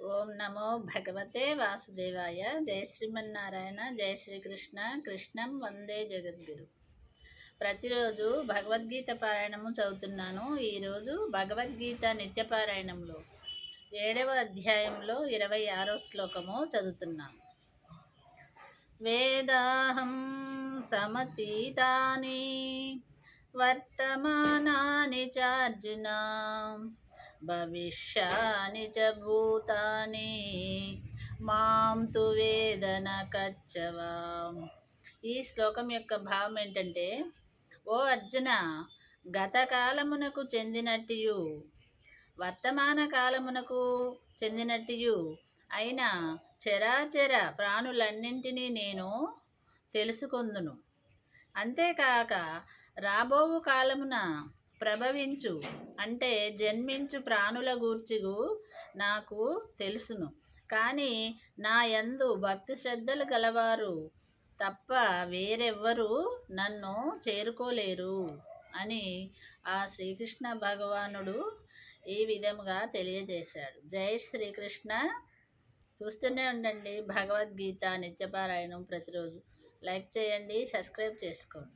ఓం నమో భగవతే వాసుదేవాయ. జయ శ్రీమన్నారాయణ జయ శ్రీకృష్ణ. కృష్ణం వందే జగద్గురు. ప్రతిరోజు భగవద్గీత పారాయణము చదువుతున్నాను. ఈరోజు భగవద్గీత నిత్యపారాయణంలో ఏడవ అధ్యాయంలో ఇరవై ఆరో శ్లోకము చదువుతున్నాను వేదాహం సమతీతాని వర్తమానాని చార్జునా భవిష్యాని చ భూతాని. మాం తు వేదన కచ్చవా. ఈ శ్లోకం యొక్క భావం ఏంటంటే ఓ అర్జున గతకాలమునకు చెందినట్టు వర్తమాన కాలమునకు చెందినట్టు అయిన చరాచర ప్రాణులన్నింటినీ నేను తెలుసుకొందును. అంతేకాక రాబోవు కాలమున ప్రభవించు. అంటే జన్మించు ప్రాణుల గూర్చిగు నాకు తెలుసును. కానీ నా యందు భక్తి శ్రద్ధలు గలవారు తప్ప వేరెవ్వరూ నన్ను చేరుకోలేరు అని ఆ శ్రీకృష్ణ భగవానుడు ఈ విధముగా తెలియజేశాడు. జై శ్రీకృష్ణ. చూస్తూనే ఉండండి భగవద్గీత నిత్యపారాయణం ప్రతిరోజు. లైక్ చేయండి సబ్స్క్రైబ్ చేసుకోండి.